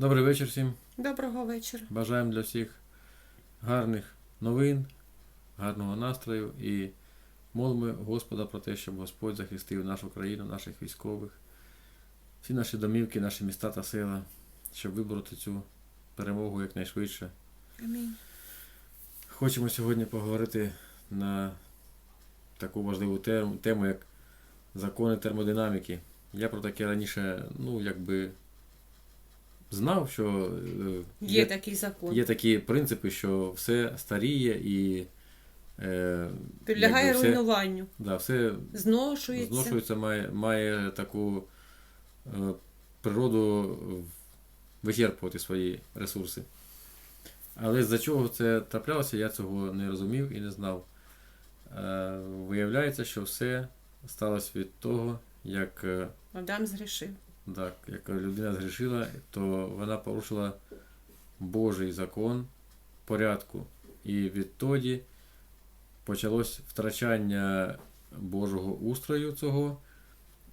Добрий вечір всім. Доброго вечора. Бажаємо для всіх гарних новин, гарного настрою і молимо Господа про те, щоб Господь захистив нашу країну, наших військових, всі наші домівки, наші міста та села, щоб вибороти цю перемогу якнайшвидше. Амінь. Хочемо сьогодні поговорити на таку важливу тему, тему як закони термодинаміки. Я про таке раніше, ну, якби знав, що е, Є такий закон. Є такі принципи, що все старіє і е, Підлягає все, руйнуванню. да, все Зношується. зношується, має, має таку е, природу вичерпувати свої ресурси. Але з-за чого це траплялося, я цього не розумів і не знав. Е, виявляється, що все сталося від того, як е, Адам згрішив. Так, як людина згрішила, то вона порушила Божий закон порядку. І відтоді почалось втрачання Божого устрою цього,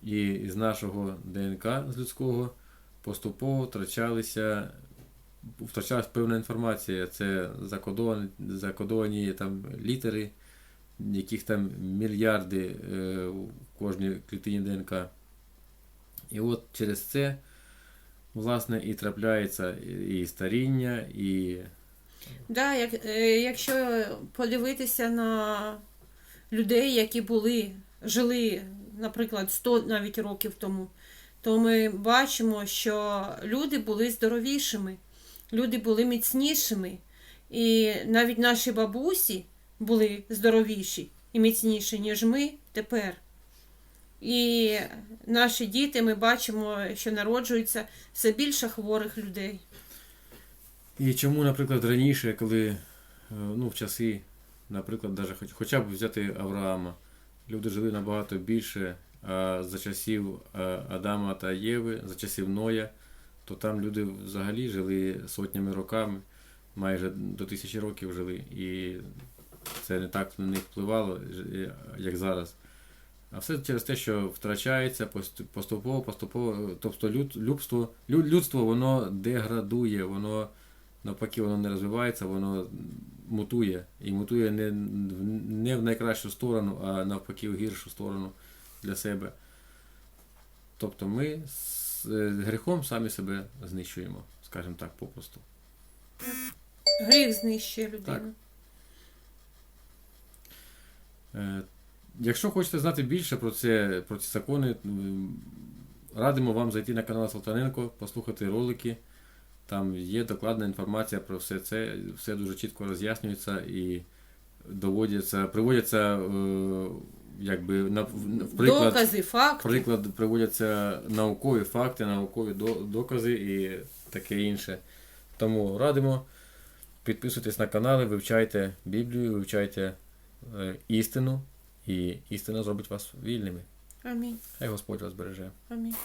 і з нашого ДНК з людського поступово втрачалися. Втрачалась певна інформація, це закодовані, закодовані там літери, яких там мільярди е, у кожній клітині ДНК. І от через це, власне, і трапляється і старіння, і Да, як, е, якщо подивитися на людей, які були, жили, наприклад, 100 навіть років тому, то ми бачимо, що люди були здоровішими, люди були міцнішими. І навіть наші бабусі були здоровіші і міцніші, ніж ми тепер. І наші діти, ми бачимо, що народжується все більше хворих людей. І чому, наприклад, раніше, коли е, ну, в часи, наприклад, даже хоч, хоча б взяти Авраама, люди жили набагато більше, а за часів е, Адама та Єви, за часів Ноя, то там люди взагалі жили сотнями роками, майже до тисячі років жили. І це не так на них впливало, як зараз. А все через те, що втрачається поступово, поступово, тобто люд, людство, люд, людство воно деградує, воно навпаки воно не розвивається, воно мутує. І мутує не, в- не в найкращу сторону, а навпаки в гіршу сторону для себе. Тобто ми з е, гріхом самі себе знищуємо, скажімо так, попросту. Гріх знищує людину. Так. Якщо хочете знати більше про це, про ці закони, радимо вам зайти на канал Салтаненко, послухати ролики. Там є докладна інформація про все це, все дуже чітко роз'яснюється і доводяться, приводяться е, якби на в- в приклад, Докази, факти. приклад приводяться наукові факти, наукові до- докази і таке інше. Тому радимо. Підписуйтесь на канали, вивчайте Біблію, вивчайте е, істину, і істина зробить вас вільними. Амінь. Хай Господь вас береже. Амінь.